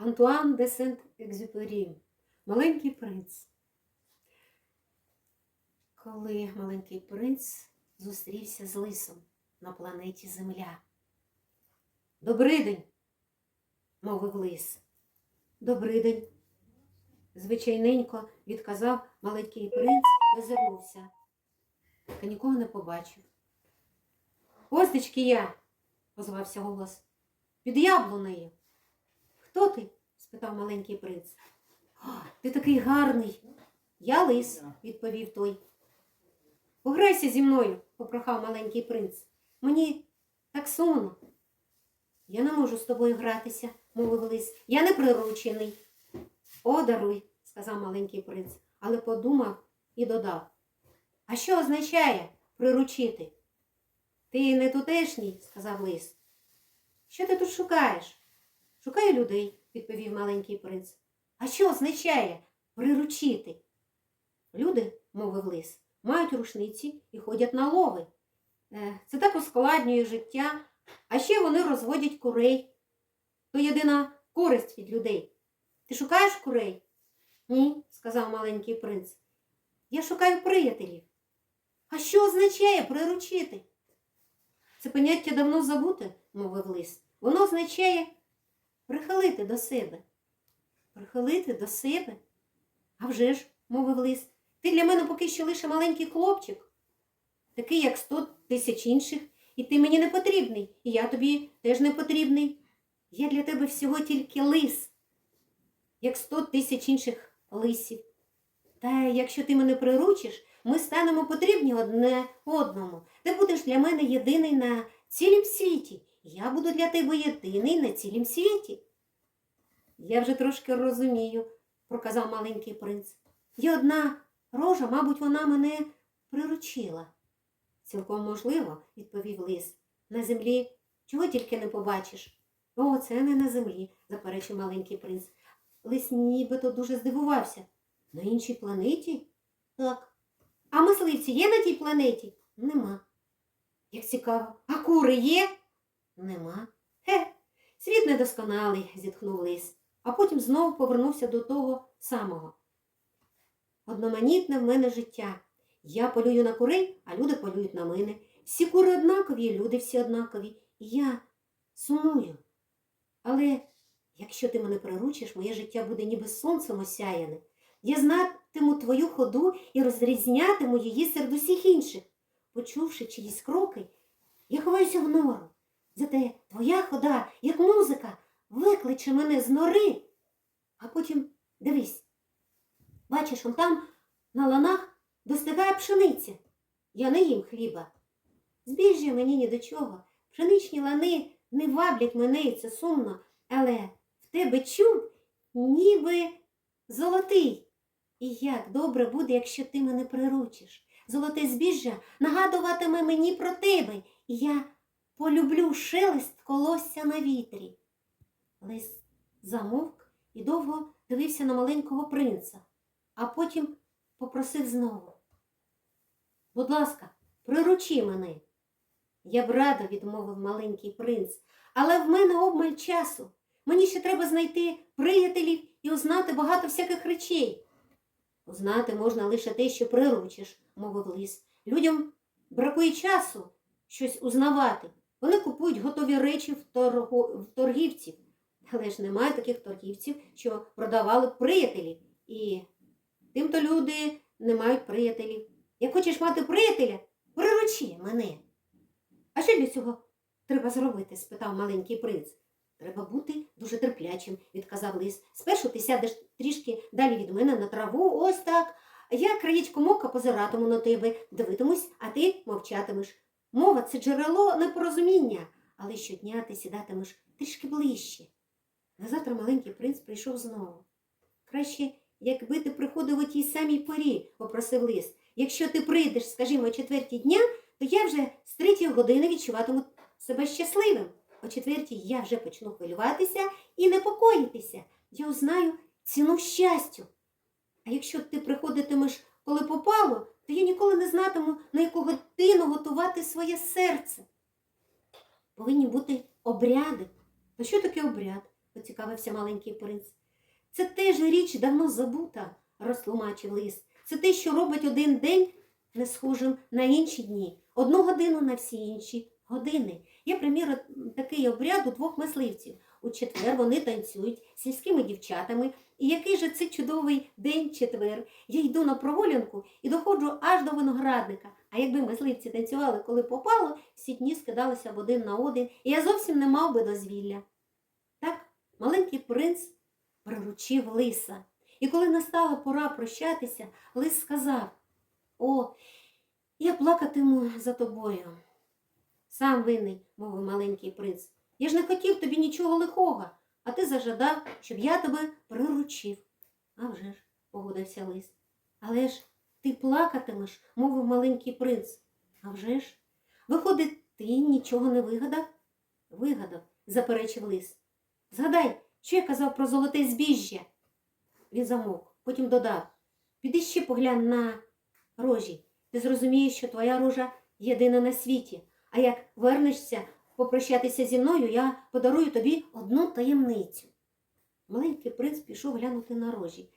Антуан де Сент-Екзюпері. Маленький принц. Коли маленький принц зустрівся з лисом на планеті Земля. Добрий день, мовив лис. Добрий день. Звичайненько відказав маленький принц і озирнувся. Та нікого не побачив. Гостечки я, озвався голос. Під яблунею. Хто ти? спитав маленький принц. «О, ти такий гарний. Я лис, відповів той. Пограйся зі мною, попрохав маленький принц. Мені так сумно. Я не можу з тобою гратися, мовив лис. Я не приручений. О, даруй, сказав маленький принц, але подумав і додав. А що означає приручити? Ти не тутешній, сказав лис. Що ти тут шукаєш? Шукаю людей, відповів маленький принц. А що означає приручити? Люди, мовив лис, мають рушниці і ходять на лови. Е, Це так ускладнює життя, а ще вони розводять курей. То єдина користь від людей. Ти шукаєш курей? Ні, сказав маленький принц. Я шукаю приятелів. А що означає приручити? Це поняття давно забуте, мовив лис. Воно означає прихилити до себе. Прихилити до себе? А вже ж, мовив лис, ти для мене поки що лише маленький хлопчик, такий, як сто тисяч інших, і ти мені не потрібний, і я тобі теж не потрібний. Я для тебе всього тільки лис, як сто тисяч інших лисів. Та якщо ти мене приручиш, ми станемо потрібні одне одному. Ти будеш для мене єдиний на цілім світі. Я буду для тебе єдиний на цілім світі. Я вже трошки розумію, проказав маленький принц. Є одна рожа, мабуть, вона мене приручила. Цілком можливо, відповів лис. На землі чого тільки не побачиш. О, це не на землі, заперечив маленький принц. Лис нібито дуже здивувався. На іншій планеті? Так. А мисливці є на тій планеті? Нема. Як цікаво. А кури є? Нема. Хе, світ недосконалий, зітхнув лис, а потім знову повернувся до того самого. Одноманітне в мене життя. Я полюю на курей, а люди полюють на мене. Всі кури однакові, люди всі однакові. І я сумую. Але якщо ти мене приручиш, моє життя буде ніби сонцем осяяне. Я знатиму твою ходу і розрізнятиму її серед усіх інших. Почувши чиїсь кроки, я ховаюся в нору. Зате твоя хода, як музика, викличе мене з нори. А потім дивись. Бачиш, он там на ланах достигає пшениця. Я не їм хліба. Збіжжя мені ні до чого. Пшеничні лани не ваблять мене, і це сумно, але в тебе чуб ніби золотий. І як добре буде, якщо ти мене приручиш. Золоте збіжжя нагадуватиме мені про тебе, і я полюблю шелест колосся на вітрі. Лис замовк і довго дивився на маленького принца, а потім попросив знову. Будь ласка, приручи мене. Я б радо відмовив маленький принц, але в мене обмаль часу. Мені ще треба знайти приятелів і узнати багато всяких речей. Узнати можна лише те, що приручиш, мовив лис. Людям бракує часу щось узнавати. Вони купують готові речі в, торго... в торгівців. Але ж немає таких торгівців, що продавали б приятелів. І тимто люди не мають приятелів. Як хочеш мати приятеля, приручи мене. А що для цього треба зробити? спитав маленький принц. Треба бути дуже терплячим, відказав лис. Спершу ти сядеш трішки далі від мене на траву, ось так. Я краєчком ока позиратиму на тебе, дивитимусь, а ти мовчатимеш. Мова це джерело непорозуміння, але щодня ти сідатимеш трішки ближче. На завтра маленький принц прийшов знову. Краще, якби ти приходив у тій самій порі, попросив лис. Якщо ти прийдеш, скажімо, о четвертій дня, то я вже з третьої години відчуватиму себе щасливим. О четвертій я вже почну хвилюватися і непокоїтися. Я узнаю ціну щастю. А якщо ти приходитимеш, коли попало, то я ніколи не знатиму, на якого тину готувати своє серце. Повинні бути обряди. А що таке обряд? поцікавився маленький принц. Це теж річ давно забута, розтлумачив лис. Це те, що робить один день не схожим на інші дні, одну годину на всі інші години. Є, приміром, такий обряд у двох мисливців. У четвер вони танцюють з сільськими дівчатами. І який же це чудовий день четвер. Я йду на прогулянку і доходжу аж до виноградника. А якби мисливці танцювали, коли попало, всі дні скидалися б один на один, і я зовсім не мав би дозвілля. Так маленький принц приручив лиса. І коли настала пора прощатися, лис сказав О, я плакатиму за тобою. Сам винний, мовив маленький принц. Я ж не хотів тобі нічого лихого, а ти зажадав, щоб я тебе приручив. А вже ж, погодився лис. Але ж ти плакатимеш, мовив маленький принц. А вже ж, виходить, ти нічого не вигадав? Вигадав, заперечив лис. Згадай, що я казав про золоте збіжжя. Він замовк, потім додав. Піди ще поглянь на рожі. Ти зрозумієш, що твоя рожа єдина на світі. А як вернешся попрощатися зі мною, я подарую тобі одну таємницю. Маленький принц пішов глянути на рожі.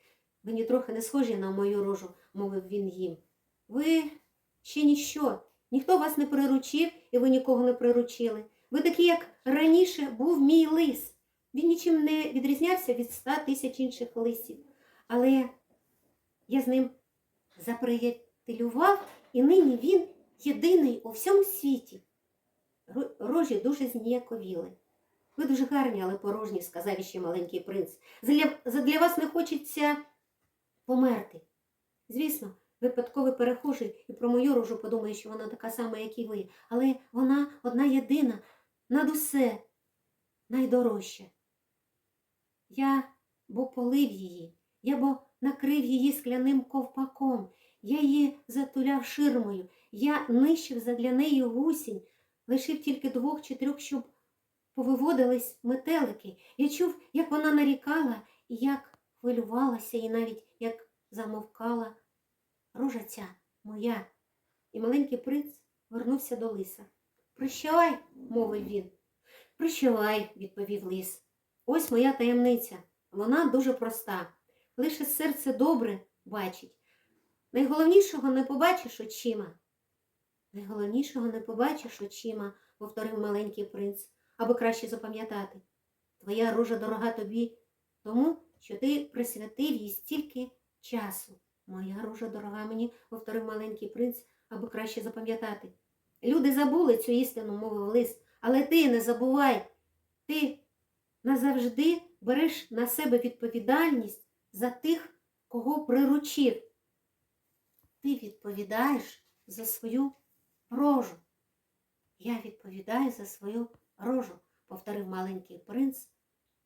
Ви нітрохи не схожі на мою рожу, мовив він їм. Ви ще ніщо, ніхто вас не приручив, і ви нікого не приручили. Ви такі, як раніше був мій лис. Він нічим не відрізнявся від ста тисяч інших лисів. Але я з ним заприятелював, і нині він єдиний у всьому світі. Рожі дуже зніяковіли. Ви дуже гарні, але порожні, сказав іще маленький принц. Задля, вас не хочеться померти. Звісно, випадковий перехожий і про мою рожу подумає, що вона така сама, як і ви, але вона одна єдина, над усе найдорожча. Я бо полив її, я бо накрив її скляним ковпаком, я її затуляв ширмою, я нищив задля неї гусінь, лишив тільки двох чи трьох, щоб повиводились метелики. Я чув, як вона нарікала і як хвилювалася, і навіть як замовкала. Рожа ця моя. І маленький принц вернувся до лиса. Прощавай, мовив він. Прощавай, відповів лис. Ось моя таємниця. Вона дуже проста. Лише серце добре бачить. Найголовнішого не побачиш очима. Найголовнішого не побачиш очима, повторив маленький принц, аби краще запам'ятати. Твоя рожа дорога тобі, тому що ти присвятив їй стільки часу. Моя рожа дорога мені, повторив маленький принц, аби краще запам'ятати. Люди забули цю істину, мовив лис, але ти не забувай. Ти назавжди береш на себе відповідальність за тих, кого приручив. Ти відповідаєш за свою рожу. Я відповідаю за свою рожу, повторив маленький принц,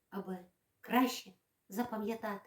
аби краще запам'ятати.